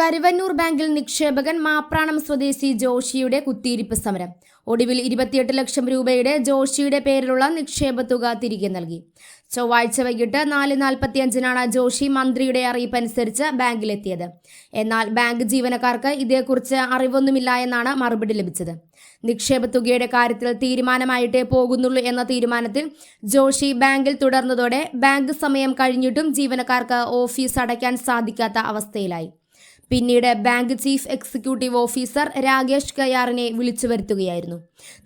കരുവന്നൂർ ബാങ്കിൽ നിക്ഷേപകൻ മാപ്രാണം സ്വദേശി ജോഷിയുടെ കുത്തിയിരിപ്പ് സമരം. ഒടുവിൽ ഇരുപത്തിയെട്ട് ലക്ഷം രൂപയുടെ ജോഷിയുടെ പേരിലുള്ള നിക്ഷേപ തുക തിരികെ നൽകി. ചൊവ്വാഴ്ച വൈകിട്ട് നാല് നാൽപ്പത്തിയഞ്ചിനാണ് ജോഷി മന്ത്രിയുടെ അറിയിപ്പ് അനുസരിച്ച് ബാങ്കിലെത്തിയത്. എന്നാൽ ബാങ്ക് ജീവനക്കാർക്ക് ഇതേക്കുറിച്ച് അറിവൊന്നുമില്ല എന്നാണ് മറുപടി ലഭിച്ചത്. നിക്ഷേപ തുകയുടെ കാര്യത്തിൽ തീരുമാനമായിട്ടേ പോകുന്നുള്ളൂ എന്ന തീരുമാനത്തിൽ ജോഷി ബാങ്കിൽ തുടർന്നതോടെ ബാങ്ക് സമയം കഴിഞ്ഞിട്ടും ജീവനക്കാർക്ക് ഓഫീസ് അടയ്ക്കാൻ സാധിക്കാത്ത അവസ്ഥയിലായി. പിന്നീട് bank chief executive officer Rakesh കയാറിനെ വിളിച്ചു വരുത്തുകയായിരുന്നു.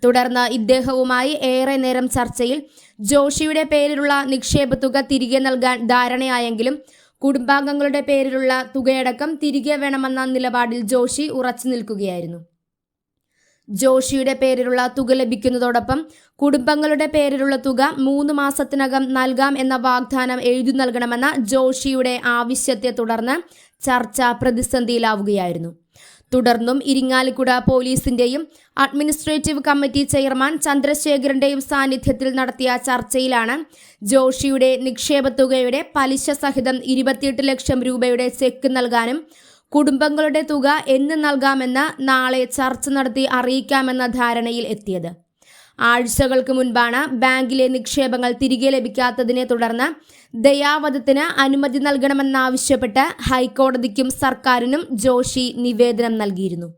തുടർന്ന് ഇദ്ദേഹവുമായി ഏറെ നേരം ചർച്ചയിൽ ജോഷിയുടെ പേരിലുള്ള നിക്ഷേപ തുക തിരികെ നൽകാൻ ധാരണയായെങ്കിലും കുടുംബാംഗങ്ങളുടെ പേരിലുള്ള തുകയടക്കം തിരികെ വേണമെന്ന നിലപാടിൽ ജോഷി ഉറച്ചു നിൽക്കുകയായിരുന്നു. ജോഷിയുടെ പേരിലുള്ള തുക ലഭിക്കുന്നതോടൊപ്പം കുടുംബങ്ങളുടെ പേരിലുള്ള തുക മൂന്ന് മാസത്തിനകം നൽകാം എന്ന വാഗ്ദാനം എഴുതി നൽകണമെന്ന ജോഷിയുടെ ആവശ്യത്തെ തുടർന്ന് ചർച്ച പ്രതിസന്ധിയിലാവുകയായിരുന്നു. തുടർന്നും ഇരിങ്ങാലിക്കുട പോലീസിന്റെയും അഡ്മിനിസ്ട്രേറ്റീവ് കമ്മിറ്റി ചെയർമാൻ ചന്ദ്രശേഖരന്റെയും സാന്നിധ്യത്തിൽ നടത്തിയ ചർച്ചയിലാണ് ജോഷിയുടെ നിക്ഷേപ തുകയുടെ പലിശ സഹിതം ഇരുപത്തിയെട്ട് ലക്ഷം രൂപയുടെ ചെക്ക് നൽകാനും കുടുംബങ്ങളുടെ തുക എന്ന് നൽകാമെന്ന് നാളെ ചർച്ച നടത്തി അറിയിക്കാമെന്ന ധാരണയിൽ എത്തിയത്. ആഴ്ചകൾക്ക് മുൻപാണ് ബാങ്കിലെ നിക്ഷേപങ്ങൾ തിരികെ ലഭിക്കാത്തതിനെ തുടർന്ന് ദയാവധത്തിന് അനുമതി നൽകണമെന്നാവശ്യപ്പെട്ട് ഹൈക്കോടതിക്കും സർക്കാരിനും ജോഷി നിവേദനം നൽകിയിരുന്നു.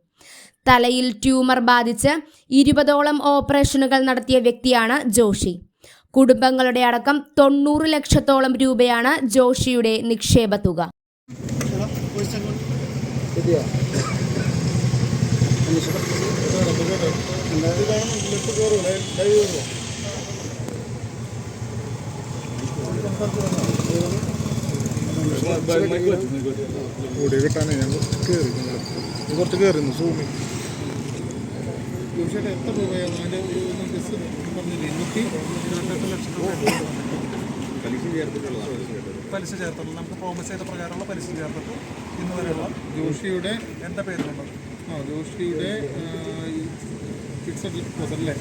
തലയിൽ ട്യൂമർ ബാധിച്ച് ഇരുപതോളം ഓപ്പറേഷനുകൾ നടത്തിയ വ്യക്തിയാണ് ജോഷി. കുടുംബങ്ങളുടെ അടക്കം തൊണ്ണൂറ് ലക്ഷത്തോളം രൂപയാണ് ജോഷിയുടെ നിക്ഷേപ തുക. ശരിയാ. ഓടി കിട്ടാനേ ഞാൻ കയറി കുറച്ച് കയറുന്നു സൂമി തീർച്ചയായിട്ടും എത്ര രൂപയാണ് അതിന്റെ ഒരു ഗസ് പറഞ്ഞില്ലേ ഇരുന്നൂറ്റി ലക്ഷം രൂപ പലിശ ചേർത്തിട്ടുള്ളത് നമുക്ക് പ്രോമിസ് ചെയ്ത പ്രകാരമുള്ള പലിശ ചേർത്തിട്ട് ഇന്ന് വരെയുള്ള ജോഷിയുടെ എന്റെ പേരിലുള്ളത് ആ ജോഷിയുടെ ഫിക്സഡ് അല്ലേ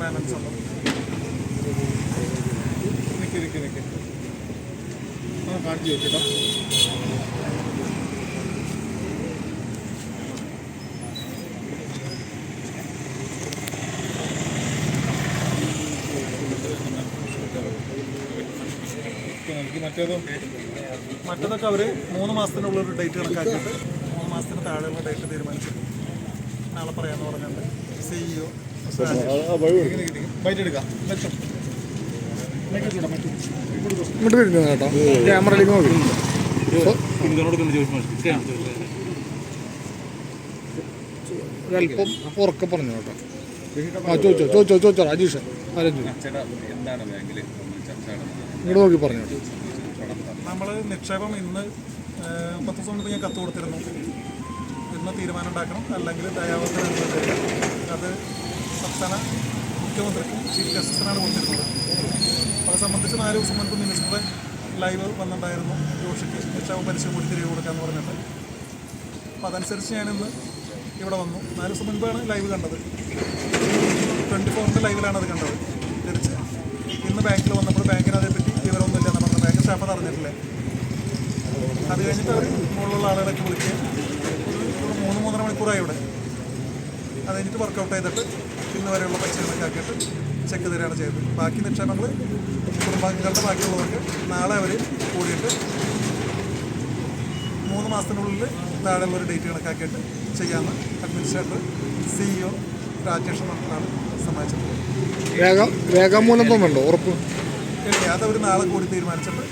ബാലൻസ് ഉള്ളത്. നിൽക്കി നിൽക്കി നിൽക്കി ആ കാണിച്ചു വെച്ചിട്ടോ നമുക്ക് മറ്റേതോ മറ്റേതൊക്കെ അവർ മൂന്ന് മാസത്തിനുള്ള ഒരു ഡേറ്റ് കണക്കാക്കിയിട്ട് മൂന്ന് മാസത്തിന് താഴെയുള്ള ഡേറ്റ് തീരുമാനിച്ചു. നാളെ പറയാമെന്ന് പറഞ്ഞിട്ടുണ്ട്. സിഇഒ ബൈറ്റ് എടുക്കാം. വെച്ചോ ഇങ്ങോട്ട് വരുന്നു കേട്ടോ. ക്യാമറയിലേക്ക് നോക്കി. ഒരല്പം ഉറക്കെ പറഞ്ഞു കേട്ടോ. ആ ചോദിച്ചോ ചോദിച്ചോ ചോദിച്ചോ അജീഷ് നടന്നത്. ഇങ്ങോട്ട് നോക്കി പറഞ്ഞു കേട്ടോ. നമ്മൾ നിക്ഷേപം ഇന്ന് പത്ത് ദിവസം മുമ്പ് ഞാൻ കത്ത് കൊടുത്തിരുന്നു. ഇന്ന് തീരുമാനം ഉണ്ടാക്കണം. അല്ലെങ്കിൽ ദയാവസ്ഥ അത് സംസ്ഥാന മുഖ്യമന്ത്രിക്കും ചീഫ് ജസ്റ്റിസിനാണ് കൊടുത്തിരുന്നത്. അത് സംബന്ധിച്ച് നാല് ദിവസം മുൻപ് മിനിസ്റ്റർ ലൈവ് വന്നിട്ടുണ്ടായിരുന്നു. ജോഷിക്ക് നിക്ഷേപം പലിശ കൂടി തിരികെ കൊടുക്കാമെന്ന് പറഞ്ഞിട്ട്. അപ്പോൾ അതനുസരിച്ച് ഞാനിന്ന് ഇവിടെ വന്നു. നാല് ദിവസം മുൻപാണ് ലൈവ് കണ്ടത്. ട്വന്റി ഫോറിന്റെ ലൈവിലാണ് അത് കണ്ടത്. തിരിച്ച് ഇന്ന് ബാങ്കിൽ വന്നപ്പോൾ ബാങ്കിന് അതേപ്പറ്റി വിവരമൊന്നുമില്ല എന്ന് പറഞ്ഞു ബാങ്ക് സ്റ്റാഫ് അറിഞ്ഞിട്ടില്ലേ? അത് കഴിഞ്ഞിട്ട് അവർ മുകളിലുള്ള ആളുകളൊക്കെ വിളിക്കുക ഒരു മൂന്ന് മൂന്നര മണിക്കൂറായി ഇവിടെ. അത് കഴിഞ്ഞിട്ട് വർക്കൗട്ട് ചെയ്തിട്ട് ഇന്ന് വരെയുള്ള പൈസകളൊക്കെ ആക്കിയിട്ട് ചെക്ക് തരികയാണ് ചെയ്തത്. ബാക്കി നിക്ഷേപങ്ങൾ കുടുംബാംഗങ്ങളുടെ ബാക്കിയുള്ളവർക്ക് നാളെ അവർ കൂടിയിട്ട് മൂന്ന് മാസത്തിനുള്ളിൽ താഴെയുള്ള ഒരു ഡേറ്റ് കണക്കാക്കിയിട്ട് ചെയ്യാമെന്ന് അഡ്മിനിസ്ട്രേറ്റർ സിഇഒ രാജേഷ് മന്ത്രാണ് സമ്മതിച്ചിട്ടുള്ളത്. രേഖ രേഖാമൂലം തന്നുണ്ടോ ഉറപ്പ്? ഇല്ല അതവർ നാളെ കൂടി തീരുമാനിച്ചിട്ട്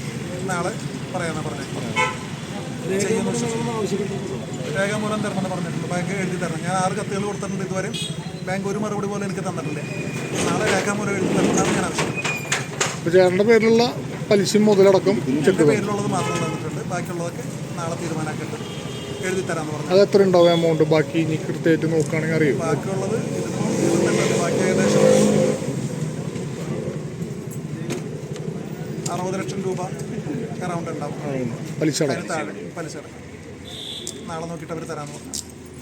നാളെ പറയാമെന്ന് പറഞ്ഞിട്ടുണ്ട് രേഖ രേഖാമൂലം തരണമെന്ന് പറഞ്ഞിട്ടുണ്ട്. ബാങ്ക് എഴുതി തരണം. ഞാൻ ആറ് കത്തുകൾ കൊടുത്തിട്ടുണ്ട് ഇതുവരെ. ബാങ്ക് ഒരു മറുപടി പോലും എനിക്ക് തന്നിട്ടില്ല. നാളെ രേഖാമൂലം എഴുതി തരണമെന്നാണ് ഞാൻ ആവശ്യപ്പെട്ടത്. പേരിലുള്ള പലിശ മുതലടക്കം എന്റെ പേരിലുള്ളത് മാത്രം തന്നിട്ടുണ്ട്. ബാക്കിയുള്ളതൊക്കെ നാളെ തീരുമാനമാക്കിയിട്ട് എഴുതി തരാമെന്ന് പറഞ്ഞു. അത് എത്ര ഉണ്ടാവും എമൗണ്ട്? ബാക്കി ഇനി കൃത്യമായിട്ട് നോക്കുകയാണെങ്കിൽ അറിയാം? ബാക്കിയുള്ളത് ബാക്കി അറുപത് ലക്ഷം രൂപ അറൗണ്ട് ഉണ്ടാവും. പലിശ പലിശ നാളെ നോക്കിയിട്ട് അവർ തരാമെന്ന്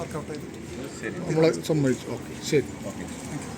വർക്കൗട്ട് ചെയ്തു. നമ്മളെ സമ്മതിച്ചു. ഓക്കെ. ശരി. യു